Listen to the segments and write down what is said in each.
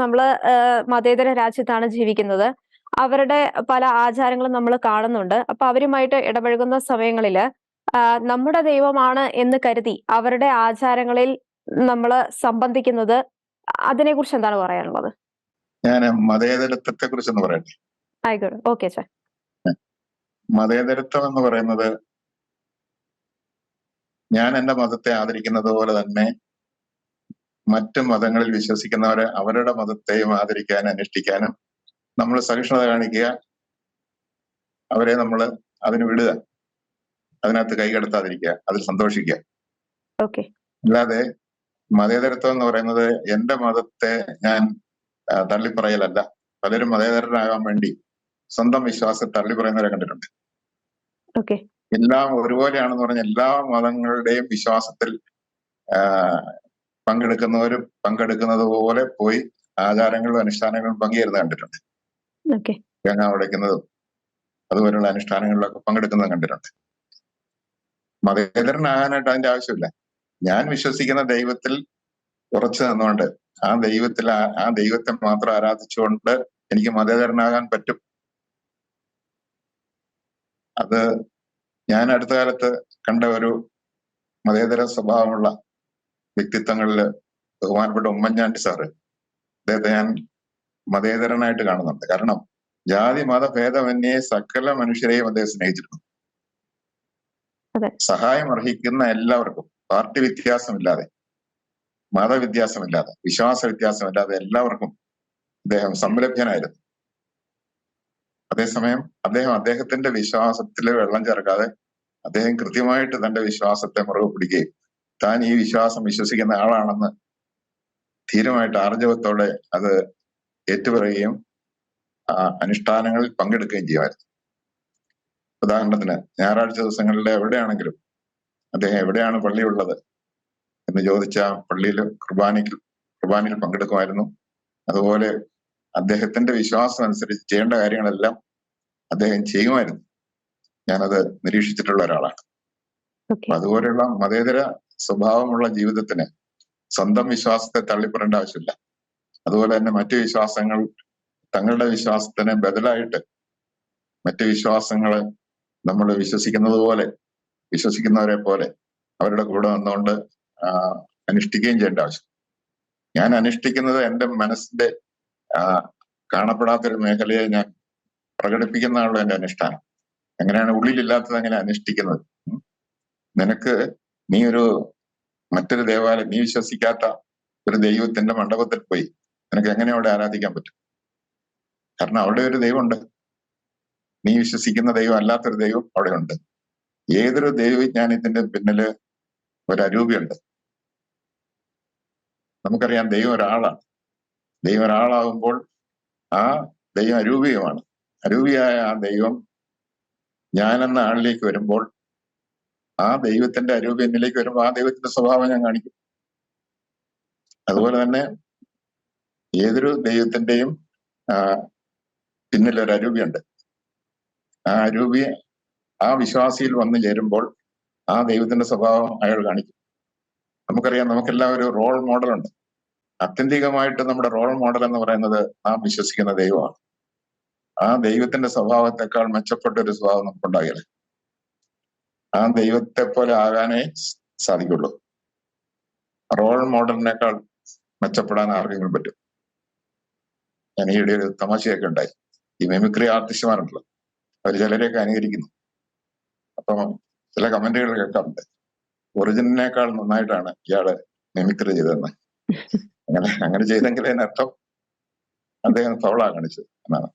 നമ്മൾ മതേതര രാജ്യത്താണ് ജീവിക്കുന്നത്. അവരുടെ പല ആചാരങ്ങളും നമ്മൾ കാണുന്നുണ്ട്. അപ്പൊ അവരുമായിട്ട് ഇടപഴകുന്ന സമയങ്ങളിൽ നമ്മുടെ ദൈവമാണ് എന്ന് കരുതി അവരുടെ ആചാരങ്ങളിൽ നമ്മൾ സംബന്ധിക്കുന്നത് അതിനെ കുറിച്ച് എന്താണ് പറയാനുള്ളത്? ഞാൻ മതേതരത്വത്തെ കുറിച്ച് പറയട്ടെ. ആയിക്കോട്ടെ. ഓക്കെ സാർ മതേതരത്വം എന്ന് പറയുന്നത് ഞാൻ എന്റെ മതത്തെ ആദരിക്കുന്നത് പോലെ തന്നെ മറ്റ് മതങ്ങളിൽ വിശ്വസിക്കുന്നവരെ അവരുടെ മതത്തെയും ആദരിക്കാനും അനുഷ്ഠിക്കാനും നമ്മൾ സഹിഷ്ണുത കാണിക്കുക. അവരെ നമ്മൾ അതിന് വിടുക. അതിനകത്ത് കൈകടത്താതിരിക്കുക അതിൽ സന്തോഷിക്കുക. അല്ലാതെ മതേതരത്വം എന്ന് പറയുന്നത് എന്റെ മതത്തെ ഞാൻ തള്ളിപ്പറയലല്ല. പലരും മതേതരനാകാൻ വേണ്ടി സ്വന്തം വിശ്വാസത്തെ തള്ളിപ്പറയുന്നവരെ കണ്ടിട്ടുണ്ട്. എല്ലാം ഒരുപോലെയാണെന്ന് പറഞ്ഞ എല്ലാ മതങ്ങളുടെയും വിശ്വാസത്തിൽ പങ്കെടുക്കുന്നവരും പങ്കെടുക്കുന്നത് പോലെ പോയി ആചാരങ്ങളും അനുഷ്ഠാനങ്ങളും പങ്കുചേരുന്നത് കണ്ടിട്ടുണ്ട്. ഗംഗ ഉടയ്ക്കുന്നതും അതുപോലുള്ള അനുഷ്ഠാനങ്ങളിലൊക്കെ പങ്കെടുക്കുന്നത് കണ്ടിട്ടുണ്ട്. മതേതരനാകാനായിട്ട് അതിന്റെ ആവശ്യമില്ല. ഞാൻ വിശ്വസിക്കുന്ന ദൈവത്തിൽ ഉറച്ചു നിന്നുകൊണ്ട് ആ ദൈവത്തിൽ ആ- ആ ദൈവത്തെ മാത്രം ആരാധിച്ചുകൊണ്ട് എനിക്ക് മതേതരനാകാൻ പറ്റും. അത് ഞാൻ അടുത്ത കാലത്ത് കണ്ട ഒരു മതേതര സ്വഭാവമുള്ള വ്യക്തിത്വങ്ങളിൽ ബഹുമാനപ്പെട്ട ഉമ്മൻചാണ്ടി സാറ് അദ്ദേഹത്തെ ഞാൻ മതേതരനായിട്ട് കാണുന്നുണ്ട്. കാരണം ജാതി മത ഭേദമന്യേ സകല മനുഷ്യരെയും അദ്ദേഹം സ്നേഹിച്ചിരുന്നു. സഹായം അർഹിക്കുന്ന എല്ലാവർക്കും പാർട്ടി വ്യത്യാസമില്ലാതെ മതവ്യത്യാസമില്ലാതെ വിശ്വാസ വ്യത്യാസമില്ലാതെ എല്ലാവർക്കും അദ്ദേഹം സംരഭ്യനായിരുന്നു. അതേസമയം അദ്ദേഹം അദ്ദേഹത്തിന്റെ വിശ്വാസത്തിൽ വെള്ളം ചേർക്കാതെ അദ്ദേഹം കൃത്യമായിട്ട് തന്റെ വിശ്വാസത്തെ മുറുകെ പിടിക്കുകയും താൻ ഈ വിശ്വാസം വിശ്വസിക്കുന്ന ആളാണെന്ന് ധീരമായിട്ട് ആർജവത്തോടെ അത് ഏറ്റുപറയുകയും ആ അനുഷ്ഠാനങ്ങളിൽ പങ്കെടുക്കുകയും ചെയ്യുമായിരുന്നു. ഉദാഹരണത്തിന് ഞായറാഴ്ച ദിവസങ്ങളിൽ എവിടെയാണെങ്കിലും അദ്ദേഹം എവിടെയാണ് പള്ളിയുള്ളത് എന്ന് ചോദിച്ച പള്ളിയിൽ കുർബാനയ്ക്ക് കുർബാനയിൽ പങ്കെടുക്കുമായിരുന്നു. അതുപോലെ അദ്ദേഹത്തിന്റെ വിശ്വാസം അനുസരിച്ച് ചെയ്യേണ്ട കാര്യങ്ങളെല്ലാം അദ്ദേഹം ചെയ്യുമായിരുന്നു. ഞാനത് നിരീക്ഷിച്ചിട്ടുള്ള ഒരാളാണ്. അതുപോലെയുള്ള മതേതര സ്വഭാവമുള്ള ജീവിതത്തിന് സ്വന്തം വിശ്വാസത്തെ തള്ളിപ്പറേണ്ട ആവശ്യമില്ല. അതുപോലെ തന്നെ മറ്റു വിശ്വാസങ്ങൾ തങ്ങളുടെ വിശ്വാസത്തിന് ബദലായിട്ട് മറ്റു വിശ്വാസങ്ങളെ നമ്മൾ വിശ്വസിക്കുന്നത് പോലെ വിശ്വസിക്കുന്നവരെ പോലെ അവരുടെ കൂടെ വന്നുകൊണ്ട് അനുഷ്ഠിക്കുകയും ചെയ്യേണ്ട ആവശ്യം. ഞാൻ അനുഷ്ഠിക്കുന്നത് എന്റെ മനസ്സിന്റെ കാണപ്പെടാത്തൊരു മേഖലയെ ഞാൻ പ്രകടിപ്പിക്കുന്നതാണല്ലോ എന്റെ അനുഷ്ഠാനം. എങ്ങനെയാണ് ഉള്ളിലില്ലാത്തത് എങ്ങനെ അനുഷ്ഠിക്കുന്നത്? നിനക്ക് നീ ഒരു മറ്റൊരു ദേവാലയം നീ വിശ്വസിക്കാത്ത ഒരു ദൈവത്തിന്റെ മണ്ഡപത്തിൽ പോയി നിനക്ക് എങ്ങനെ അവിടെ ആരാധിക്കാൻ പറ്റും? കാരണം അവിടെ ഒരു ദൈവമുണ്ട്. നീ വിശ്വസിക്കുന്ന ദൈവം അല്ലാത്തൊരു ദൈവം അവിടെ ഉണ്ട് ഏതൊരു ദൈവവിജ്ഞാനത്തിന്റെ പിന്നിൽ ഒരരൂപിയുണ്ട്. നമുക്കറിയാം ദൈവം ഒരാളാണ്. ദൈവം ഒരാളാകുമ്പോൾ ആ ദൈവം അരൂപിയുമാണ്. അരൂപിയായ ആ ദൈവം ഞാനെന്ന ആളിലേക്ക് വരുമ്പോൾ ആ ദൈവത്തിന്റെ അരൂപ എന്നിലേക്ക് വരുമ്പോൾ ആ ദൈവത്തിന്റെ സ്വഭാവം ഞാൻ കാണിക്കും. അതുപോലെ തന്നെ ഏതൊരു ദൈവത്തിന്റെയും പിന്നിലൊരു അരൂപിയുണ്ട്. ആ അരൂപി ആ വിശ്വാസിയിൽ വന്നു ചേരുമ്പോൾ ആ ദൈവത്തിന്റെ സ്വഭാവം അയാൾ കാണിക്കും. നമുക്കറിയാം നമുക്കെല്ലാം ഒരു റോൾ മോഡലുണ്ട് ആത്യന്തികമായിട്ട് നമ്മുടെ റോൾ മോഡൽ എന്ന് പറയുന്നത് നാം വിശ്വസിക്കുന്ന ദൈവമാണ്. ആ ദൈവത്തിന്റെ സ്വഭാവത്തെക്കാൾ മെച്ചപ്പെട്ട ഒരു സ്വഭാവം നമുക്കുണ്ടാകില്ല ആ ദൈവത്തെ പോലെ ആകാനേ സാധിക്കുള്ളൂ. റോൾ മോഡലിനേക്കാൾ മെച്ചപ്പെടാൻ ആർക്കെങ്കിലും പറ്റും? ഞാൻ ഈയിടെ ഒരു തമാശയൊക്കെ ഉണ്ടായി. ഈ മെമിക്രി ആർട്ടിസ്റ്റുമാരുണ്ടല്ലോ. അവർ ചിലരെയൊക്കെ അനുകരിക്കുന്നു. അപ്പം ചില കമന്റുകൾ കേൾക്കാറുണ്ട്. ഒറിജിനലിനേക്കാൾ നന്നായിട്ടാണ് ഇയാൾ മെമിക്രി ചെയ്തതെന്ന്. അങ്ങനെ അങ്ങനെ ചെയ്തെങ്കിൽ അതിനർത്ഥം അദ്ദേഹം ഫൗളാ കാണിച്ചത് എന്നാണ്.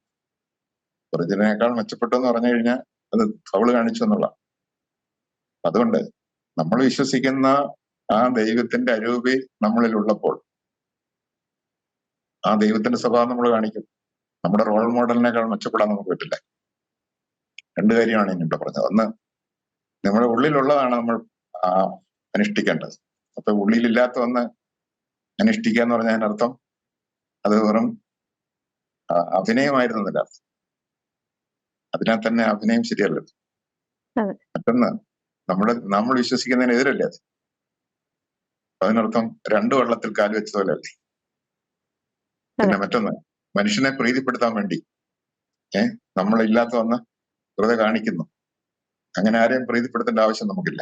ഒറിജിനലിനേക്കാൾ മെച്ചപ്പെട്ടു എന്ന് പറഞ്ഞു കഴിഞ്ഞാൽ അത് ഫൗൾ കാണിച്ചു എന്നുള്ള അതുകൊണ്ട് നമ്മൾ വിശ്വസിക്കുന്ന ആ ദൈവത്തിന്റെ അരൂപി നമ്മളിൽ ഉള്ളപ്പോൾ ആ ദൈവത്തിന്റെ സ്വഭാവം നമ്മൾ കാണിക്കും. നമ്മുടെ റോൾ മോഡലിനേക്കാൾ മെച്ചപ്പെടാൻ നമുക്ക് പറ്റില്ല. രണ്ട് കാര്യമാണ് ഞാൻ ഇവിടെ പറഞ്ഞത്. ഒന്ന് നമ്മുടെ ഉള്ളിലുള്ളതാണ് നമ്മൾ അനുഷ്ഠിക്കേണ്ടത്. അപ്പൊ ഉള്ളിലില്ലാത്ത ഒന്ന് അനുഷ്ഠിക്കുക എന്ന് പറഞ്ഞ അതിനർത്ഥം അത് വെറും അഭിനയമായിരുന്നില്ല അതിനാൽ തന്നെ അഭിനയം ശരിയല്ലോ. മറ്റൊന്ന് നമ്മുടെ നമ്മൾ വിശ്വസിക്കുന്നതിനെതിരല്ലേ അത്? അതിനർത്ഥം രണ്ടു വെള്ളത്തിൽ കാൽ പോലെ അല്ലേ? പിന്നെ മറ്റൊന്ന് മനുഷ്യനെ പ്രീതിപ്പെടുത്താൻ വേണ്ടി. ഏ? നമ്മളില്ലാത്ത വന്ന് വെറുതെ കാണിക്കുന്നു. അങ്ങനെ ആരെയും പ്രീതിപ്പെടുത്തേണ്ട ആവശ്യം നമുക്കില്ല.